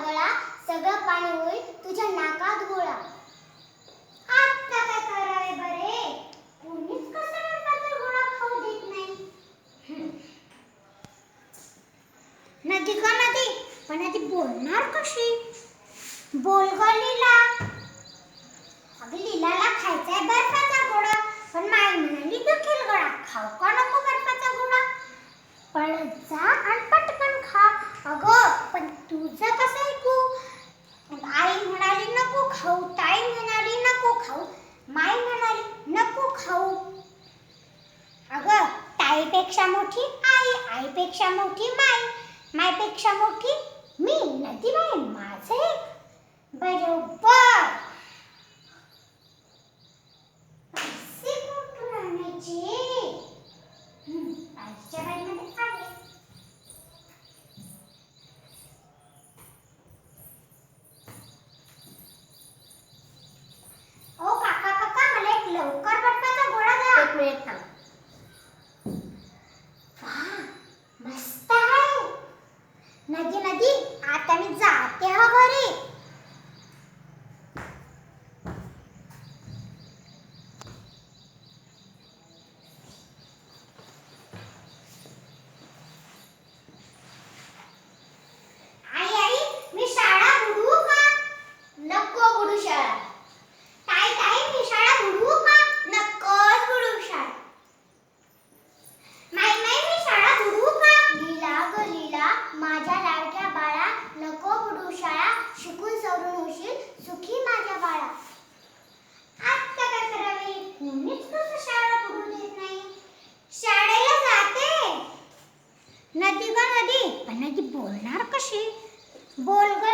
गळा सगळं पाणी होईल. तुझ्या नाकात गोळा. आता काय करावे बरे? कोणीच कसं नरकाचा गोळा खाऊ देत नाही. नदी का नदी? पण आधी बोलणार कशी? बोल ग लीला अगं लीलाला खायचंय आई आईपेक्षा मोठी माई मायपेक्षा मोठी मी. नदीबाई माझं माझे बरोबर. allí, allí. बोलणार कशी? बोल ग.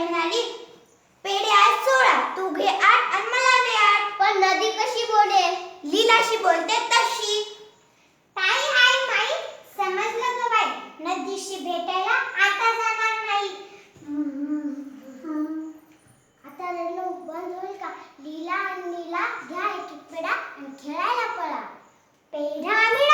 आई म्हणाली पेढे आज सोळा तू घे आठ आणि मला दे आठ. पण नदी कशी बोलेल? लीलाशी बोलते तशी. ताई माई समजलं बाई. नदीशी भेटायला आता जाणार नाही. आता बंद होईल का? लीला आणि नीला घ्या एक पेढा आणि खेळायला पळा. पेढा आम्ही